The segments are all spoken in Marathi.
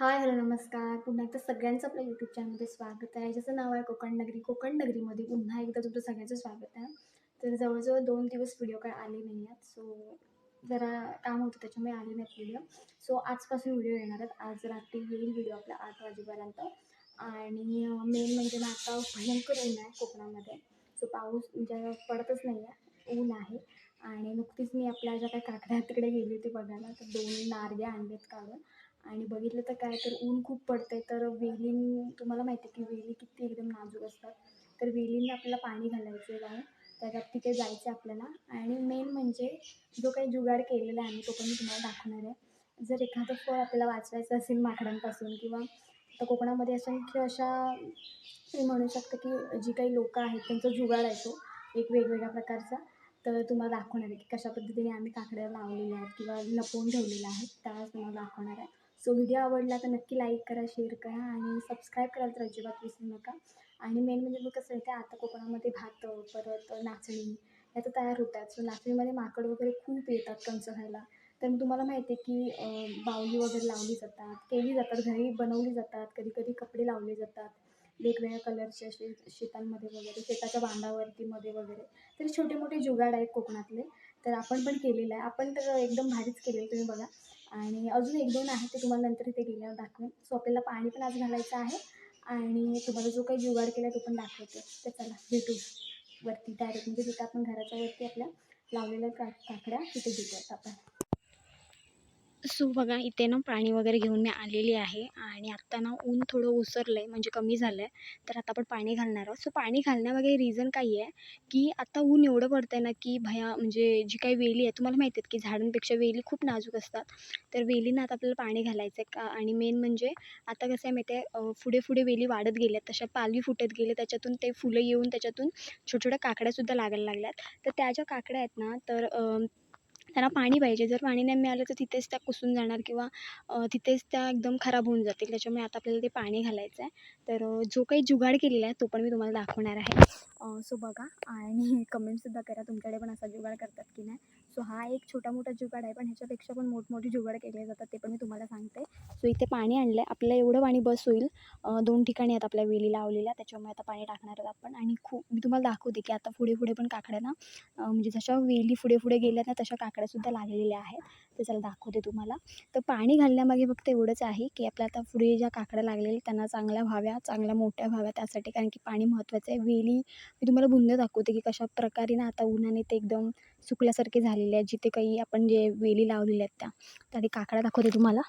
हाय हॅलो नमस्कार. पुन्हा एकदा सगळ्यांचं आपल्या यूट्यूब चॅनलमध्ये स्वागत आहे. ज्याचं नाव आहे कोकण नगरी कोकण नगरीमध्ये पुन्हा एकदा तुमचं सगळ्यांचं स्वागत आहे. तर जवळजवळ दोन दिवस व्हिडिओ काय आले नाही आहेत. सो जरा काम होतं त्याच्यामुळे आले नाहीत व्हिडिओ सो आजपासून व्हिडिओ येणार आहेत. आज रात्री येईल व्हिडिओ आपला आठ वाजेपर्यंत. आणि मेन म्हणजे ना आता भयंकर ऊन आहे कोकणामध्ये. सो पाऊस म्हणजे पडतच नाही आहे. ऊन आहे. आणि नुकतीच मी आपल्या ज्या काही काकड्या तिकडे गेली होती बघायला तर दोन नारग्या आणलेत काढून आणि बघितलं तर काय तर ऊन खूप पडतं आहे तर वेलीं तुम्हाला माहिती आहे की वेली किती एकदम नाजूक असतात. तर वेलींना आपल्याला पाणी घालायचं आहे त्याच्यात तिथे जायचं आहे आपल्याला. आणि मेन म्हणजे जो काही जुगाड केलेला आहे आम्ही तो पण मी तुम्हाला दाखवणार आहे. जर एखादं फळ आपल्याला वाचवायचं असेल माकडांपासून किंवा आता कोकणामध्ये असंख्य अशा मी म्हणू शकते की जी काही लोकं आहेत त्यांचा जुगाड आहे तो एक वेगवेगळ्या प्रकारचा. तर तुम्हाला दाखवणार आहे की कशा पद्धतीने आम्ही काकड्या लावलेल्या आहेत किंवा लपवून ठेवलेल्या आहेत त्यावेळेस तुम्हाला दाखवणार आहे. सो व्हिडिओ आवडला तर नक्की लाईक करा शेअर करा आणि सबस्क्राईब करायला तर अजिबात विसरू नका. आणि मेन म्हणजे मग कसं येते आता कोकणामध्ये भात परत नाचणी ह्याचं तयार होतात. सो नाचणीमध्ये माकड वगैरे खूप येतात कणसं खायला. तर मग तुम्हाला माहिती आहे की बावली वगैरे लावली जातात केली जातात घरी बनवली जातात कधी कधी कपडे लावले जातात. वेगवेगळ्या कलरचे असे शेतांमध्ये वगैरे शेताच्या बांधावरतीमध्ये वगैरे. तर छोटे मोठे जुगाड आहेत कोकणातले. तर आपण पण केलेलं आहे. आपण तर एकदम भारीच केलेलं तुम्ही बघा. आणि अजून एक दोन आहेत ते तुम्हाला नंतर इथे गेल्यावर दाखवेन. सो आपल्याला पाणी पण आज घालायचं आहे आणि तुम्हाला जो काही जुगाड केला तो पण दाखवते. तर चला भेटू वरती. डायरेक्ट म्हणजे जिथं आपण घराच्या वरती आपल्या लावलेल्या का काकड्या तिथे घेतो आपण. सो बघा इथे ना पाणी वगैरे घेऊन मी आलेली आहे आणि आत्ता ना ऊन थोडं ओसरलं आहे म्हणजे कमी झालं आहे तर आता आपण पाणी घालणार आहोत. सो पाणी घालण्यामागे रिझन काही आहे की आता ऊन एवढं पडतं आहे ना की भया म्हणजे जी काही वेली आहे तुम्हाला माहिती आहेत की झाडांपेक्षा वेली खूप नाजूक असतात. तर वेलींना आता आपल्याला पाणी घालायचं आहे का? आणि मेन म्हणजे आता कसं आहे माहिती आहे पुढे पुढे वेली वाढत गेल्या तशा पालवी फुटत गेले त्याच्यातून ते फुलं येऊन त्याच्यातून छोट्या छोट्या काकड्यासुद्धा लागायला लागल्यात. तर त्या ज्या काकड्या आहेत ना तर त्यांना पाणी पाहिजे. जर पाणी नाही मिळालं तर तिथेच त्या कुसून जाणार किंवा तिथेच त्या एकदम खराब होऊन जातील. त्याच्यामुळे आता आपल्याला ते पाणी घालायचं आहे तर जो काही जुगाड केलेला आहे तो पण मी तुम्हाला दाखवणार आहे. सो बघा आणि कमेंटसुद्धा करा तुमच्याकडे पण असा जुगाड करतात की नाही. सो हा एक छोटा मोठा जुगाड आहे पण ह्याच्यापेक्षा पण मोठमोठे जुगाड केले जातात ते पण मी तुम्हाला सांगते. सो इथे पाणी आणलं आहे आपल्याला एवढं पाणी बस होईल. दोन ठिकाणी आहेत आपल्या वेली लावलेल्या त्याच्यामुळे आता पाणी टाकणार आहोत आपण. आणि खूप मी तुम्हाला दाखवते की आता पुढे पुढे पण काकड्या ना म्हणजे जशा वेली पुढे पुढे गेल्या ना तशा काकड्यासुद्धा लागलेल्या आहेत. ते चला दाखवते तुम्हाला. तर पाणी घालण्यामागे फक्त एवढंच आहे की आपल्या आता पुढे ज्या काकड्या लागलेल्या त्यांना चांगल्या व्हाव्या चांगल्या मोठ्या व्हाव्या त्यासाठी कारण की पाणी महत्त्वाचं आहे. वेली मी तुम्हाला बुंद दाखवते की कशा प्रकारे ना आता उन्हाने ते एकदम सुकल्यासारखे झालेले आहेत जिथे काही आपण जे वेली लावलेल्या आहेत त्या. तर आधी काकड्या दाखवते तुम्हाला.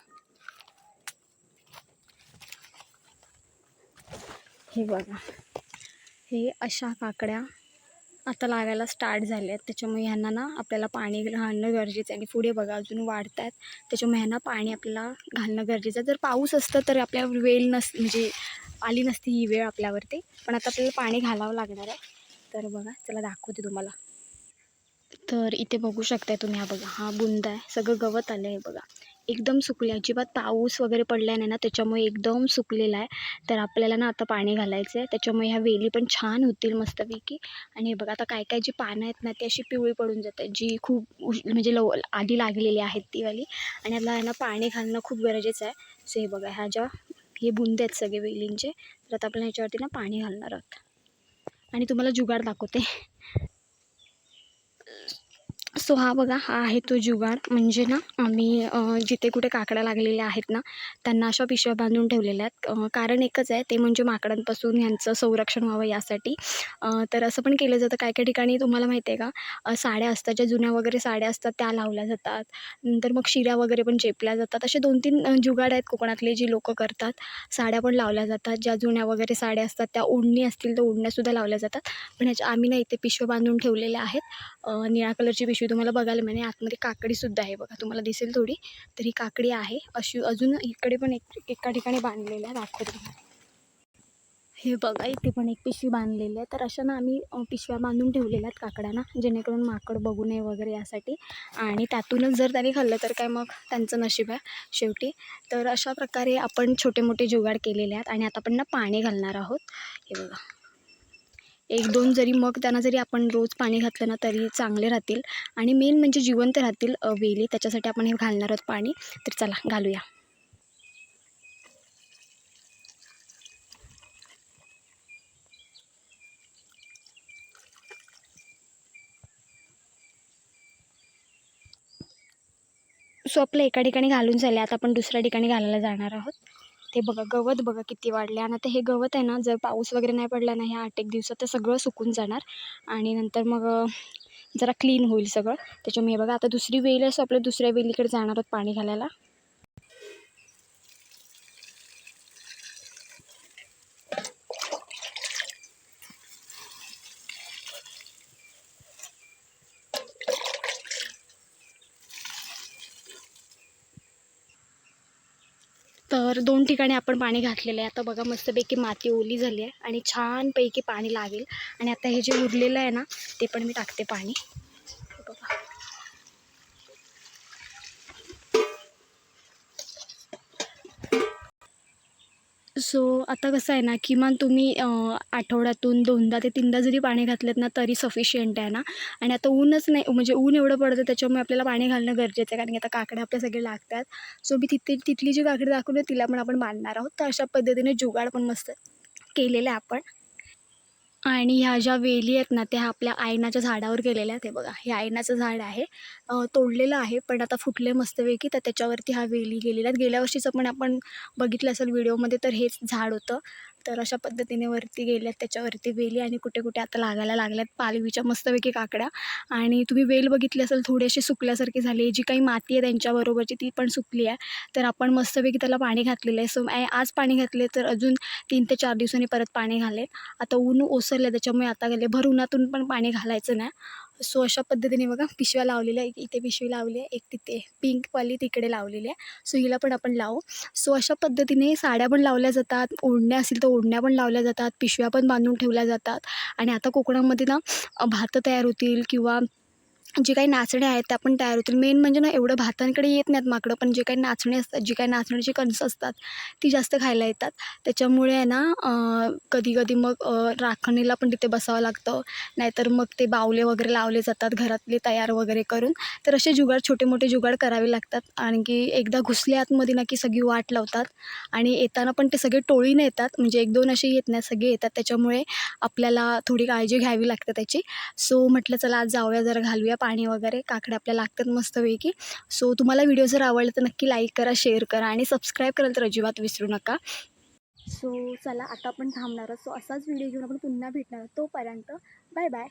हे बघा. हे अशा काकड्या आता लागायला स्टार्ट झाल्या आहेत. त्याच्यामुळे ह्यांना ना आपल्याला पाणी घालणं गरजेचं आहे. आणि पुढे बघा अजून वाढत आहेत. त्याच्यामुळे ह्यांना पाणी आपल्याला घालणं गरजेचं आहे. जर पाऊस असतं तर आपल्या वेळ नस म्हणजे आली नसती ही वेळ आपल्यावरती. पण आता आपल्याला पाणी घालावं लागणार आहे. तर बघा चला दाखवते तुम्हाला. तर इथे बघू शकताय तुम्ही हा बघा हा बुंद आहे सगळं गवत आलं आहे बघा. एकदम सुकले अजिबात पाऊस वगैरे पडला नाही ना त्याच्यामुळे एकदम सुकलेला आहे. तर आपल्याला ना आता पाणी घालायचं आहे त्याच्यामुळे ह्या वेली पण छान होतील मस्तपैकी. आणि हे बघा आता काय काय जी पानं आहेत ना ती अशी पिवळी पडून जातात जी खूप उश म्हणजे लव आधी लागलेली आहेत ती वाली. आणि आपल्याला ह्यांना पाणी घालणं खूप गरजेचं आहे. सो हे बघा ह्या ज्या हे बुंदे आहेत सगळे वेलींचे तर आता आपण ह्याच्यावरती ना पाणी घालणार आहोत. आणि तुम्हाला जुगाड दाखवते. is सो हा बघा हा आहे तो जुगाड म्हणजे ना आम्ही जिथे कुठे काकड्या लागलेल्या आहेत ना त्यांना अशा पिशव्या बांधून ठेवलेल्या आहेत. कारण एकच आहे ते म्हणजे माकडांपासून ह्यांचं संरक्षण व्हावं यासाठी. तर असं पण केलं जातं. काय काय ठिकाणी तुम्हाला माहिती आहे का साड्या असतात ज्या जुन्या वगैरे साड्या असतात त्या लावल्या जातात. नंतर मग शिऱ्या वगैरे पण चेपल्या जातात. असे दोन तीन जुगाड आहेत कोकणातले जी लोकं करतात. साड्या पण लावल्या जातात. ज्या जुन्या वगैरे साड्या असतात त्या ओढणी असतील तर ओढण्यासुद्धा लावल्या जातात. पण ह्याच्या आम्ही ना इथे पिशव्या बांधून ठेवलेल्या आहेत. निळ्या कलरची पिशवी तुम्हाला बघायला मिळेल आतमध्ये काकडीसुद्धा आहे बघा. तुम्हाला दिसेल थोडी तर ही काकडी आहे. अशी अजून इकडे पण एक एका ठिकाणी बांधलेलं आहे. दाखवते तुम्हाला. हे बघा इथे पण एक पिशवी बांधलेली आहे. तर अशा ना आम्ही पिशव्या बांधून ठेवलेल्या आहेत काकड्यांना जेणेकरून माकड बघू नये वगैरे यासाठी. आणि त्यातूनच जर त्यांनी खाल्लं तर काय मग त्यांचं नशीब आहे शेवटी. तर अशा प्रकारे आपण छोटे मोठे जुगाड केलेले आहेत. आणि आता आपण ना पाणी घालणार आहोत. हे बघा. एक दोन जरी मग त्यांना जरी आपण रोज पाणी घातलं ना तरी चांगले राहतील. आणि मेन म्हणजे जिवंत राहतील वेली. त्याच्यासाठी आपण हे घालणार आहोत पाणी. तर चला घालूया. सो आपलं एका ठिकाणी घालून झाले आता आपण दुसऱ्या ठिकाणी घालायला जाणार आहोत. ते बघा गवत बघा किती वाढले. आणि आता हे गवत आहे ना जर पाऊस वगैरे नाही पडला ना ह्या आठ एक दिवसात तर सगळं सुकून जाणार. आणि नंतर मग जरा क्लीन होईल सगळं. त्याच्यामुळे बघा आता दुसरी वेल असं आपल्या दुसऱ्या वेलीकडे जाणार आहोत पाणी घालायला. तर दोन ठिकाणी आपण पाणी घातलेलं आहे. आता बघा मस्तपैकी माती ओली झाली आहे आणि छानपैकी पाणी लागेल. आणि आता हे जे उरलेलं आहे ना ते पण मी टाकते पाणी. सो आता कसं आहे ना किमान तुम्ही आठवड्यातून दोनदा ते तीनदा जरी पाणी घातलेत ना तरी सफिशियंट आहे ना. आणि आता ऊनच नाही म्हणजे ऊन एवढं पडतं त्याच्यामुळे आपल्याला पाणी घालणं गरजेचं आहे. कारण की आता काकडे आपल्या सगळे लागतात. सो मी तिथे तिथली जी काकडी दाखवली तिला पण आपण बांधणार आहोत. तर अशा पद्धतीने जुगाड पण मस्त केलेलं आहे आपण. आणि ह्या ज्या वेली आहेत ना त्या आपल्या आयनाच्या झाडावर गेलेल्या आहेत. हे बघा हे आयनाचं झाड आहे. तोडलेलं आहे पण आता फुटले मस्तपैकी तर त्याच्यावरती हा वेली गेलेल्या आहेत. गेल्या वर्षीचं पण आपण बघितलं असेल व्हिडिओमध्ये तर हेच झाड होतं. तर अशा पद्धतीने वरती गेल्यात त्याच्यावरती वेली आणि कुठे कुठे आता लागायला लागल्यात. पालवीच्या मस्तपैकी काकड्या. आणि तुम्ही वेल बघितली असेल थोडीशी सुकल्यासारखी झाली जी काही माती आहे त्यांच्याबरोबरची ती पण सुकली आहे. तर आपण मस्तपैकी त्याला पाणी घातलेलं आहे. सो आज पाणी घातले तर अजून तीन ते चार दिवसांनी परत पाणी घालेल. आता ऊन ओस ओसरलं त्याच्यामुळे आता गेले. भर उन्हातून पण पाणी घालायचं नाही सो अशा पद्धतीने बघा पिशव्या लावलेल्या एक इथे पिशवी लावली आहे. एक तिथे पिंकवाली तिकडे लावलेली आहे. सो हिला पण आपण लावू. सो अशा पद्धतीने साड्या पण लावल्या जातात. ओढण्या असतील तर ओढण्या पण लावल्या जातात. पिशव्या पण बांधून ठेवल्या जातात. आणि आता कोकणामध्ये ना भात भातं तयार होतील किंवा जे काही नाचणे आहेत त्या पण तयार होतील मेन म्हणजे ना एवढं भातांकडे येत नाहीत माकडं पण जे काही नाचणे असतात जी काही नाचण्याची कणसं असतात ती जास्त खायला येतात. त्याच्यामुळे आहे ना कधी कधी मग राखणीला पण तिथे बसावं लागतं. नाहीतर मग ते बावले वगैरे लावले जातात घरातले तयार वगैरे करून. तर असे जुगाड छोटे मोठे जुगाड करावे लागतात. आणखी एकदा घुसले आतमध्ये ना की सगळी वाट लावतात. आणि येताना पण ते सगळे टोळीने येतात. म्हणजे एक दोन असे येत नाही सगळे येतात. त्याच्यामुळे आपल्याला थोडी काळजी घ्यावी लागते त्याची. सो म्हटलं चला आज जाऊया जरा घालूया पाणी वगैरे काकडे आपल्याला लागतात मस्तपैकी सो तुम्हाला व्हिडिओ जर आवडला तर नक्की लाईक करा शेअर करा आणि सबस्क्राईब करायला तर अजिबात विसरू नका. सो चला आता आपण थांबणार सो असाच व्हिडिओ घेऊन आपण पुन्हा भेटणार तोपर्यंत बाय बाय